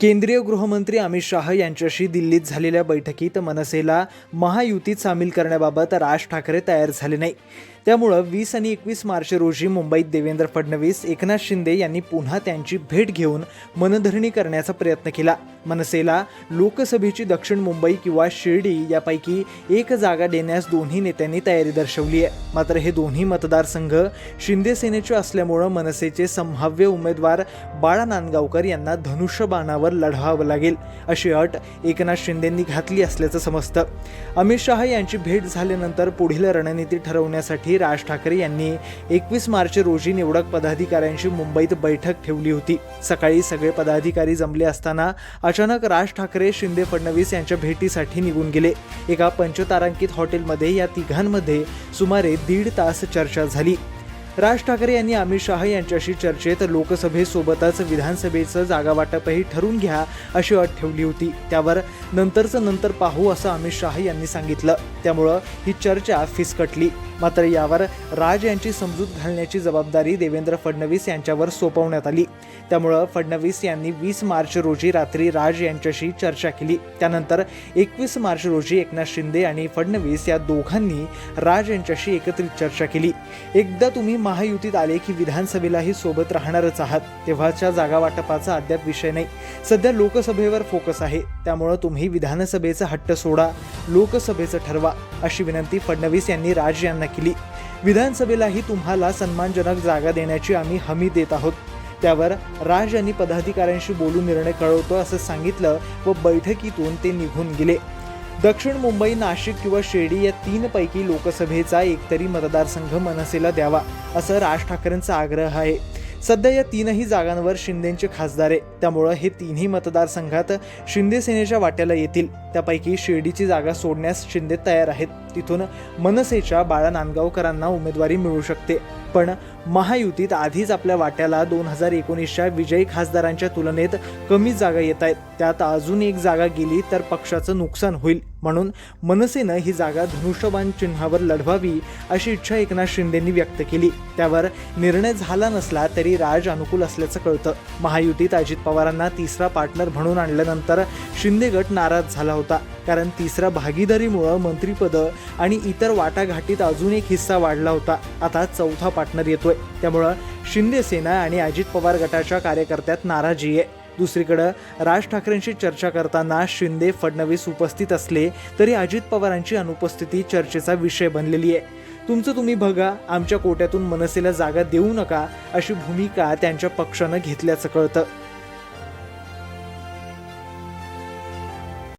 केंद्रीय गृहमंत्री अमित शाह यांच्याशी दिल्लीत झालेल्या बैठकीत मनसेला महायुतीत सामील करण्याबाबत राज ठाकरे तयार झाले नाही. त्यामुळं वीस आणि एकवीस मार्च रोजी मुंबईत देवेंद्र फडणवीस एकनाथ शिंदे यांनी पुन्हा त्यांची भेट घेऊन मनधरणी करण्याचा प्रयत्न केला. मनसेला लोकसभेची दक्षिण मुंबई किंवा शिर्डी यापैकी एक जागा देण्यास दोन्ही नेत्यांनी तयारी दर्शवली आहे. मात्र हे दोन्ही मतदारसंघ शिंदे सेनेचे असल्यामुळं मनसेचे संभाव्य उमेदवार बाळा नांदगावकर यांना धनुष्यबाणावर लढवावं लागेल अशी अट एकनाथ शिंदेंनी घातली असल्याचं समजतं. अमित शहा यांची भेट झाल्यानंतर पुढील रणनीती ठरवण्यासाठी राज ठाकरे यांनी एकवीस मार्च रोजी निवडक पदाधिकाऱ्यांची मुंबईत बैठक ठेवली होती. सकाळी सगळे पदाधिकारी जमले असताना अचानक राज ठाकरे शिंदे फडणवीस यांच्या भेटीसाठी निघून गेले. एका पंचतारांकित हॉटेलमध्ये या तिघांमध्ये सुमारे दीड तास चर्चा झाली. राज ठाकरे यांनी अमित शहा यांच्याशी चर्चेत लोकसभेसोबतच विधानसभेचं जागावाटपही ठरून घ्या अशी अट ठेवली होती. त्यावर नंतरचं नंतर पाहू असं अमित शहा यांनी सांगितलं. त्यामुळं ही चर्चा फिसकटली. मात्र यावर राज यांची समजूत घालण्याची जबाबदारी देवेंद्र फडणवीस यांच्यावर सोपवण्यात आली. त्यामुळं फडणवीस यांनी वीस मार्च रोजी रात्री राज यांच्याशी चर्चा केली. त्यानंतर एकवीस मार्च रोजी एकनाथ शिंदे आणि फडणवीस या दोघांनी राज यांच्याशी एकत्रित चर्चा केली. एकदा तुम्ही महायुतीत आले की विधानसभेलाही सोबत राहणारच आहात. तेव्हाच्या जागा वाटपाचा अद्याप विषय नाही. सध्या लोकसभेवर फोकस आहे. त्यामुळं तुम्ही विधानसभेचा हट्ट सोडा लोकसभेचं ठरवा अशी विनंती फडणवीस यांनी राज यांना केली विधानसभेलाही तुम्हाला सन्मानजनक जागा देण्याची आम्ही हमी देत आहोत. त्यावर राज यांनी पदाधिकाऱ्यांशी बोलून निर्णय कळवतो असं सांगितलं व बैठकीतून ते निघून गेले. दक्षिण मुंबई नाशिक किंवा शिर्डी या तीनपैकी लोकसभेचा एकतरी मतदारसंघ मनसेला द्यावा असं राज ठाकरेंचा आग्रह आहे. सध्या या तीनही जागांवर शिंदेचे खासदार आहे त्यामुळं हे तिन्ही मतदारसंघात शिंदे सेनेच्या वाट्याला येतील. त्यापैकी शिर्डीची जागा सोडण्यास शिंदे तयार आहेत. तिथून मनसेच्या बाळा नांदगावकरांना उमेदवारी मिळू शकते. पण महायुतीत आधीच आपल्या वाट्याला दोन हजार एकोणीसच्या विजयी खासदारांच्या तुलनेत कमी जागा येत आहेत. त्यात अजून एक जागा गेली तर पक्षाचं नुकसान होईल. म्हणून मनसेनं ही जागा धनुष्यबाण चिन्हावर लढवावी अशी इच्छा एकनाथ शिंदेंनी व्यक्त केली. त्यावर निर्णय झाला नसला तरी राज अनुकूल असल्याचं कळतं. महायुतीत अजित पवारांना तिसरा पार्टनर म्हणून आणल्यानंतर शिंदे गट नाराज झाला होता. कारण तिसऱ्या भागीदारीमुळं मंत्रिपदं आणि इतर वाटाघाटीत अजून एक हिस्सा वाढला होता. आता चौथा पार्टनर येतोय. त्यामुळं शिंदे सेना आणि अजित पवार गटाच्या कार्यकर्त्यात नाराजी आहे. दुसरीकडं राज ठाकरेंशी चर्चा करताना शिंदे फडणवीस उपस्थित असले तरी अजित पवारांची अनुपस्थिती चर्चेचा विषय बनलेली आहे. तुमचं तुम्ही बघा आमच्या कोट्यातून मनसेला जागा देऊ नका अशी भूमिका त्यांच्या पक्षानं घेतल्याचं कळतं.